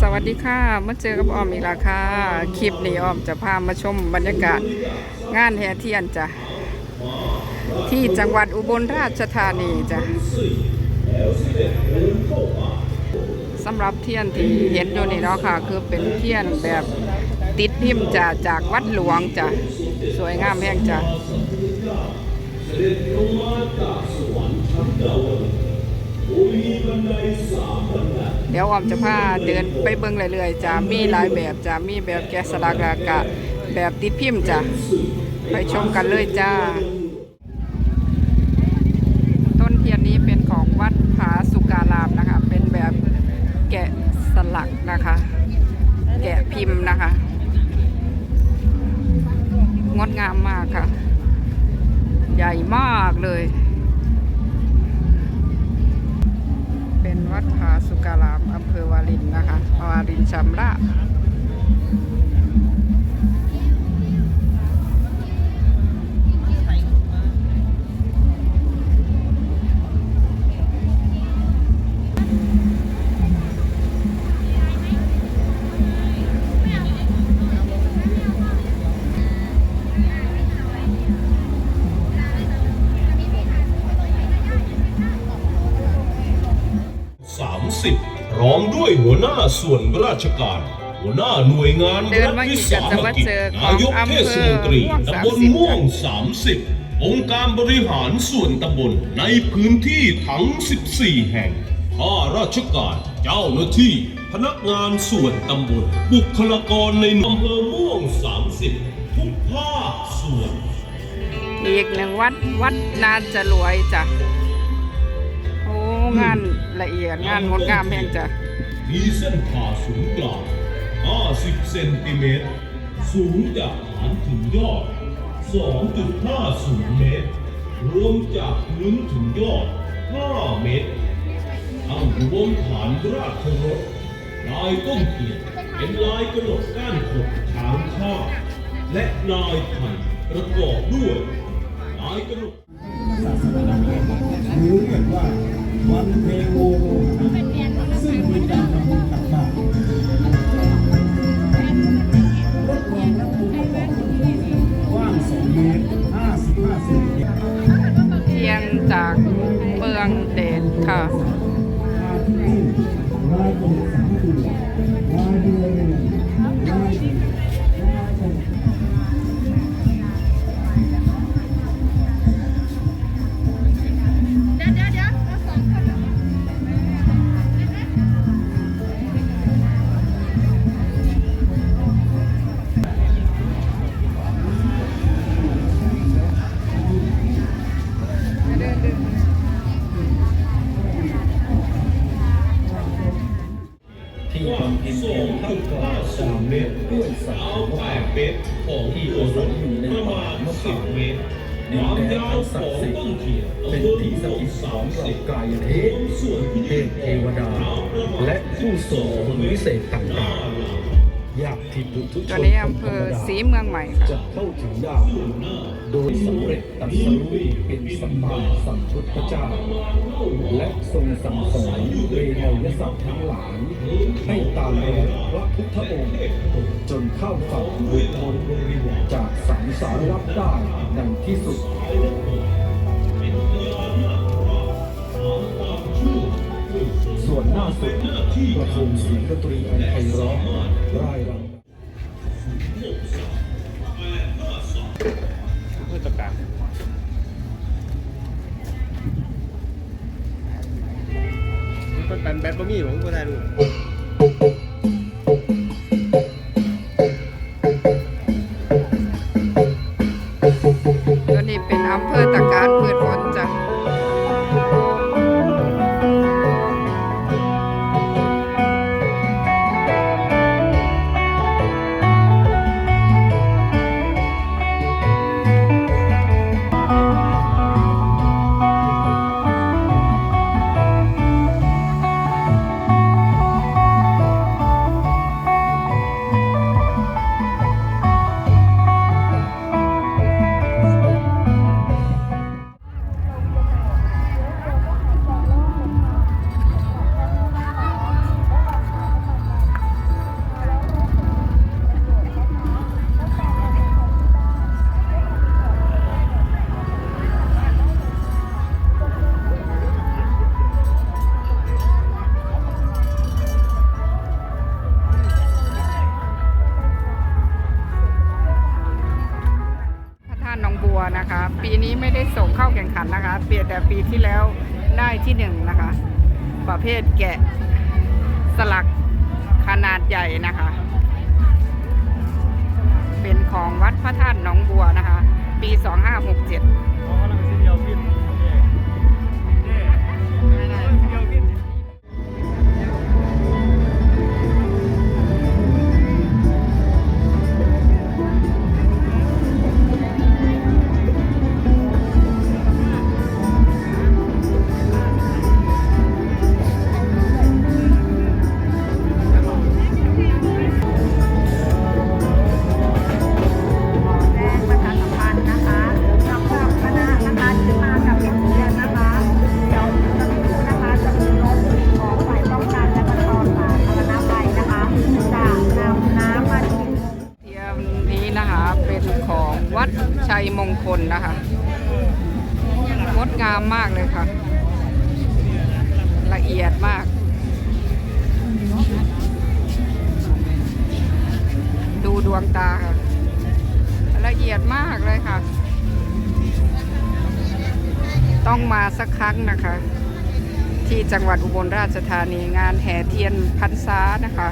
สวัสดีค่ะมาเจอกับออมอีกแล้วค่ะ คลิปนี้ออมจะพามาชมบรรยากาศงานแห่เทียนจ้ะ ที่จังหวัดอุบลราชธานีจ้ะสำหรับเทียนที่เห็นอยู่นี่เนาะค่ะ คือเป็นเทียนแบบติดพิมพ์จ้ะจากวัดหลวงจ้ะ สวยงามแห้งจ้ะ เดี๋ยวออมจะพาเดินไปเบิ่งเรื่อยๆจะมีหลายแบบจะมีแบบแกะสลักแล้วกะแบบติดพิมพ์จ้ะไปชมกันเลยจ้า ต้นเทียนนี้เป็นของวัดผาสุการามนะคะ เป็นแบบแกะสลักนะคะ แกะพิมพ์นะคะ งดงามมากค่ะ ใหญ่มากเลย วารินชำระ30 ด้วยหัวหน้าส่วนราชการ หัวหน้าหน่วยงานเดินรัฐมาอีวิกสาจะหมากิจเจอของนายกอำเภเทอศมนตรีม่วงตำบล30ม่วง 30 องค์การบริหารส่วนตำบลในพื้นที่ทั้ง 14 แห่งข้าราชการเจ้าหน้าที่ พนักงานส่วนตำบล บุคลากรในอำเภอม่วง 30 ทุกภาคส่วน อีกหนึ่งวัดวัดนาจะรวยจ้ะโอ้งานละเอียดงานงดงามแห่งจ้ะ มีเส้นผ่าศูนย์กลาง 50 เซนติเมตร สูงจากฐานถึงยอด 2.50 เมตร รวมจากพื้นถึงยอด 5 เมตรตั้งอยู่บนฐานราชรถลายต้นเทียนเป็นลายกระโหนกก้านขดทางข้าและลายไผ่ประกอบด้วยลายกระโหนก เมตร55เซนติเพียนจากเมืองเด ที่บำเพ็ญเพียรท่ามกลางสามเมตรด้วยสัตยาวว์8เมตรของที่โอรถประมะขามเมตรความยาวของต้นเทียนเป็นที่สถิตของเหล่ากายเทพเทพเทวดา และผู้ทรงคุณวิเศษต่างๆ ยากที่ปุถุชตอนนนี้อำเภธรรอมดาศรีเมืองใหม่ค่ะจะเข้าถึงได้โดยสำเร็จตรัสรู้เป็นสัมมาสัมพุทธเจ้า และทรงสั่งสอนเวนยสัตว์ทั้งหลายให้ตามรอยพระพุทธองค์จนเข้าฝั่งหลุดพ้นจากสังสารวัฏได้ในที่สุดส่วนหน้าสุดประโคมเสียงดนตรีอันไพเราะ ร่ารำมันเป็นแบตบะหมี่ผมก็ได้ดู แต่ปีที่แล้วได้ที่หนึ่งนะคะ ประเภทแกะสลักขนาดใหญ่นะคะ เป็นของวัดพระธาตุหนองบัวนะคะ ปี 2567 ลนะคะงดงามมากเลยค่ะ ละเอียดมาก ดูดวงตาค่ะ ละเอียดมากเลยค่ะ ต้องมาสักครั้งนะคะ ที่จังหวัดอุบลราชธานีงานแห่เทียนพรรษานะคะ